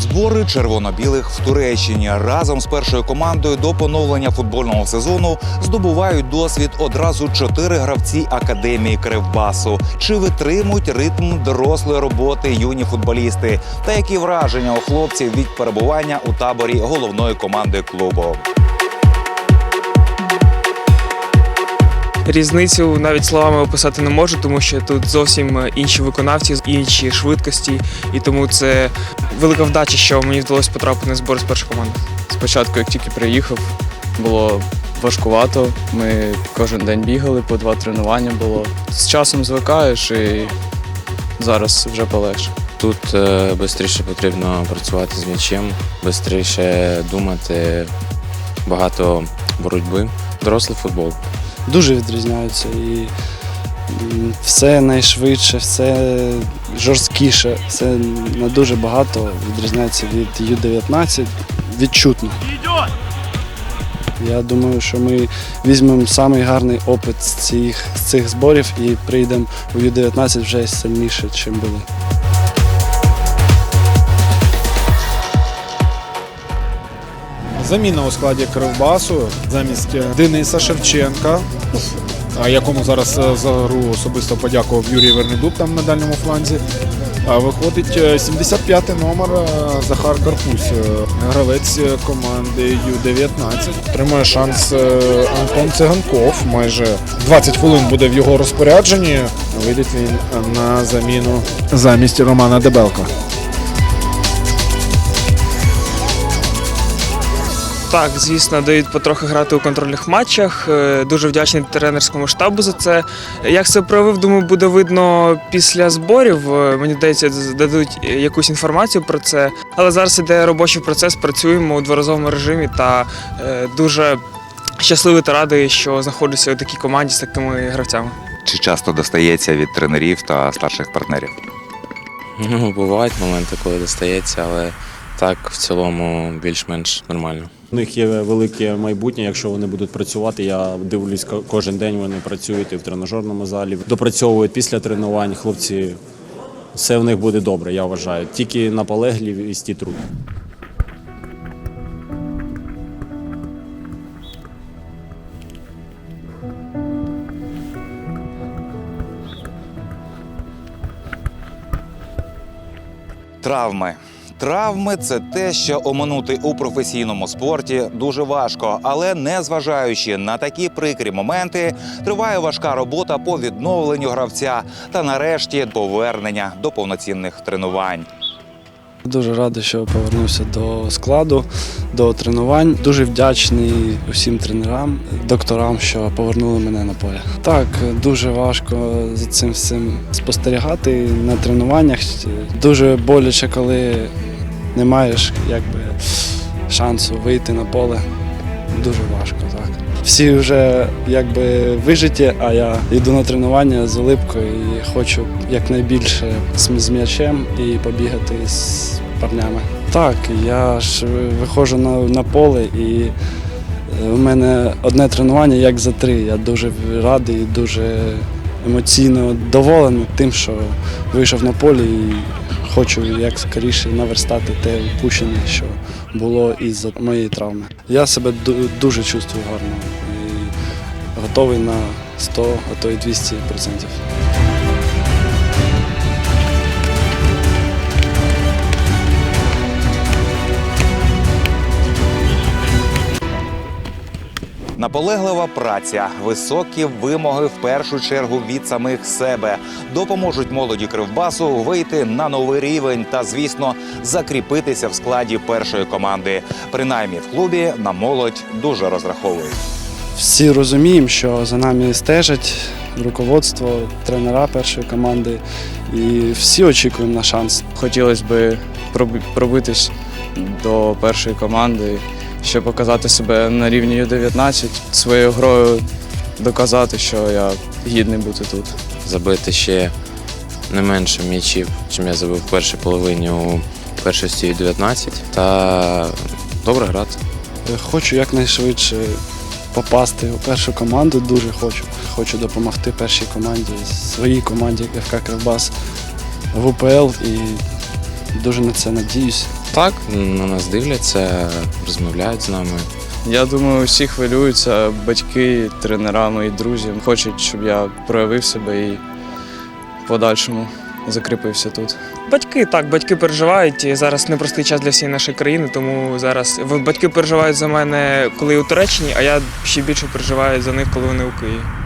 Тривають збори червоно-білих в Туреччині. Разом з першою командою до поновлення футбольного сезону здобувають досвід одразу чотири гравці академії Кривбасу. Чи витримують ритм дорослої роботи юні футболісти? Та які враження у хлопців від перебування у таборі головної команди клубу? Різницю навіть словами описати не можу, тому що тут зовсім інші виконавці, інші швидкості, і тому це велика вдача, що мені вдалося потрапити на збори з першої команди. Спочатку, як тільки приїхав, було важкувато. Ми кожен день бігали, по два тренування було. З часом звикаєш і зараз вже полегше. Тут швидше потрібно працювати з м'ячем, швидше думати, багато боротьби. Дорослий футбол. Дуже відрізняються і все найшвидше, все жорсткіше, все на дуже багато відрізняється від Ю-19 відчутно. Я думаю, що ми візьмемо самий гарний опит з цих, з цих зборів і прийдемо у Ю-19 вже сильніше, ніж були. Заміна у складі Кривбасу замість е, Дениса Шевченка, якому зараз е, за гру особисто подякував Юрій Вернедуб там на дальньому фланзі. Виходить е, 75-й номер е, Захар Карпусь, гравець команди Ю-19. Отримує шанс Антон Циганков. Майже 20 хвилин буде в його розпорядженні. Вийде він на заміну замість Романа Дебелка. Так, звісно, дають потрохи грати у контрольних матчах. Е, Дуже вдячний тренерському штабу за це. Як це проявив, думаю, буде видно після зборів. Е, Мені здається, дадуть якусь інформацію про це. Але зараз іде робочий процес, працюємо у дворазовому режимі та е, дуже щасливий та радий, що знаходжуся у такій команді з такими гравцями. Чи часто достається від тренерів та старших партнерів? Ну, бувають моменти, коли достається, але так в цілому більш-менш нормально. У них є велике майбутнє, якщо вони будуть працювати. Я дивлюсь, кожен день вони працюють і в тренажерному залі, допрацьовують після тренувань. Хлопці, все в них буде добре, я вважаю. Тільки наполегливість і труд. Травми. Травми це те, що оминути у професійному спорті дуже важко, але незважаючи на такі прикрі моменти, триває важка робота по відновленню гравця та нарешті повернення до повноцінних тренувань. Дуже радий, що повернувся до складу, до тренувань. Дуже вдячний усім тренерам, докторам, що повернули мене на поле. Так, дуже важко за цим всім спостерігати на тренуваннях. Дуже боляче, коли не маєш якби, шансу вийти на поле. Дуже важко, так. Всі вже якби вижиті, а я йду на тренування з улипкою і хочу якнайбільше з м'ячем і побігати з парнями. Так, я ж виходжу на, на поле і е, у мене одне тренування як за три. Я дуже радий, і дуже емоційно доволений тим, що вийшов на поле і хочу як скоріше наверстати те упущення, що було із моєї травми. Я себе ду- дуже чувствую гарно і готовий на 100, а то й 200 Наполеглива праця, високі вимоги в першу чергу від самих себе допоможуть молоді кривбасу вийти на новий рівень та, звісно, закріпитися в складі першої команди. Принаймні в клубі на молодь дуже розраховують. Всі розуміємо, що за нами стежать руководство, тренера першої команди, і всі очікуємо на шанс. Хотілося б пробитись до першої команди, щоб показати себе на рівні Ю-19, своєю грою доказати, що я гідний бути тут. Забити ще не менше м'ячів, чим я забив в першій половині у першості 19 та добре грати. Хочу якнайшвидше попасти у першу команду, дуже хочу. Хочу допомогти першій команді, своїй команді ФК Кривбас в УПЛ і Дуже на це надіюсь. Так, на нас дивляться, розмовляють з нами. Я думаю, всі хвилюються, батьки, тренера, мої друзі хочуть, щоб я проявив себе і в подальшому закріпився тут. Батьки так, батьки переживають. І зараз непростий час для всієї нашої країни, тому зараз батьки переживають за мене, коли у Туреччині, а я ще більше переживаю за них, коли вони у Києві.